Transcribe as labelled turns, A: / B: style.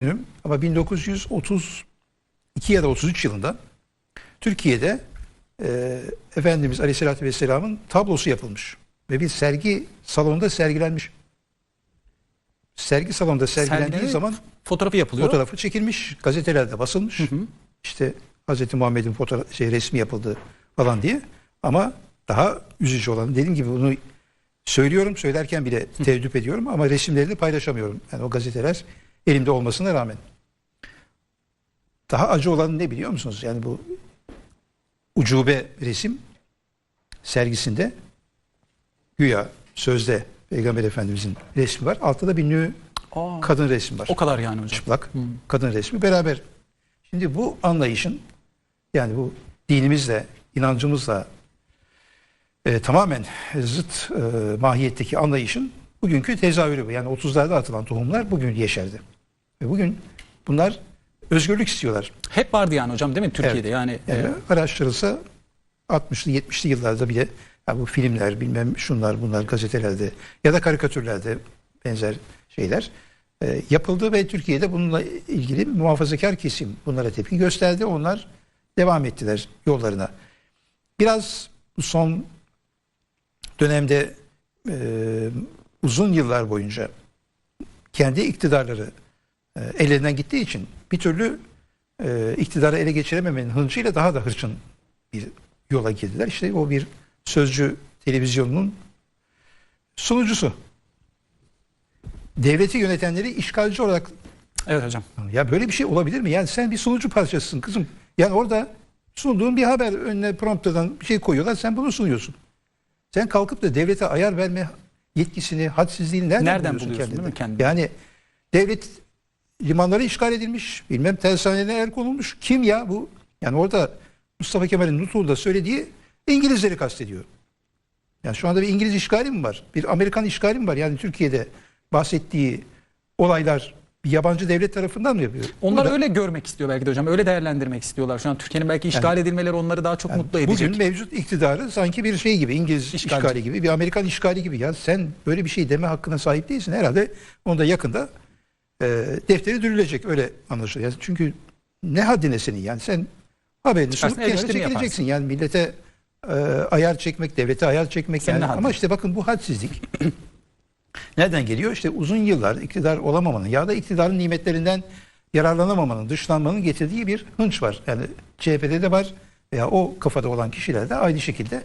A: Bilmiyorum ama 1932 ya da 33 yılında Türkiye'de e, Efendimiz Aleyhisselatü Vesselam'ın tablosu yapılmış. Ve bir sergi salonunda sergilenmiş. Sergi salonunda sergilendiği
B: Sergilenip
A: zaman
B: fotoğrafı yapılıyor.
A: fotoğrafı çekilmiş, gazetelerde basılmış. İşte Hz. Muhammed'in fotoğraf, şey, resmi yapıldı falan diye. Ama daha üzücü olan dediğim gibi bunu söylüyorum, söylerken bile tereddüt ediyorum ama resimlerini paylaşamıyorum. Yani o gazeteler elimde olmasına rağmen. Daha acı olan ne biliyor musunuz? Yani bu ucube resim sergisinde güya sözde Peygamber Efendimizin resmi var. Altta da bir nü
B: Aa,
A: kadın resmi var
B: o kadar yani hocam.
A: çıplak kadın resmi beraber. Şimdi bu anlayışın yani bu dinimizle, inancımızla e, tamamen zıt e, mahiyetteki anlayışın bugünkü tezahürü bu. Yani 30'larda atılan tohumlar bugün yeşerdi. Ve bugün bunlar özgürlük istiyorlar.
B: Hep vardı yani hocam değil mi Türkiye'de?
A: Evet.
B: Yani,
A: Yani
B: e,
A: araştırılsa 60'lı 70'li yıllarda bile ya bu filmler bilmem şunlar bunlar gazetelerde ya da karikatürlerde benzer şeyler e, yapıldı ve Türkiye'de bununla ilgili muhafazakar kesim bunlara tepki gösterdi. Onlar devam ettiler yollarına. Biraz son dönemde e, uzun yıllar boyunca kendi iktidarları e, ellerinden gittiği için bir türlü e, iktidarı ele geçirememenin hıncıyla daha da hırçın bir yola girdiler. İşte o bir sözcü televizyonunun sunucusu. Devleti yönetenleri işgalci olarak
B: evet hocam.
A: ya böyle bir şey olabilir mi? Yani sen bir sunucu parçasısın kızım. Yani orada sunduğun bir haber önüne prompterdan bir şey koyuyorlar sen bunu sunuyorsun. Sen kalkıp da devlete ayar verme yetkisini, hadsizliğini nereden,
B: Nereden
A: buluyorsun,
B: buluyorsun, değil mi kendinde?
A: Yani devlet limanları işgal edilmiş, bilmem tersanelerine el konulmuş. Kim ya bu? Yani orada Mustafa Kemal'in Nutuk'ta söylediği İngilizleri kastediyor. Yani şu anda bir İngiliz işgali mi var? Bir Amerikan işgali mi var? Yani Türkiye'de bahsettiği olaylar bir yabancı devlet tarafından mı yapıyor?
B: Onlar
A: Burada-
B: öyle görmek istiyor belki de hocam. Öyle değerlendirmek istiyorlar. Şu an Türkiye'nin belki işgal edilmeleri onları daha çok mutlu edecek.
A: Bugün mevcut iktidarı sanki bir şey gibi İngiliz
B: İşgalci.
A: işgali gibi bir Amerikan işgali gibi ya sen böyle bir şey deme hakkına sahip değilsin herhalde onu da yakında e, defteri dürülecek öyle anlaşılıyor. Yani çünkü ne haddine senin yani sen haberini sunup kenara çekileceksin yani millete e, ayar çekmek devlete ayar çekmek
B: Senin
A: yani. ama işte bakın bu hadsizlik nereden geliyor? İşte uzun yıllar iktidar olamamanın ya da iktidarın nimetlerinden yararlanamamanın dışlanmanın getirdiği bir hınç var. Yani CHP'de de var veya o kafada olan kişilerde aynı şekilde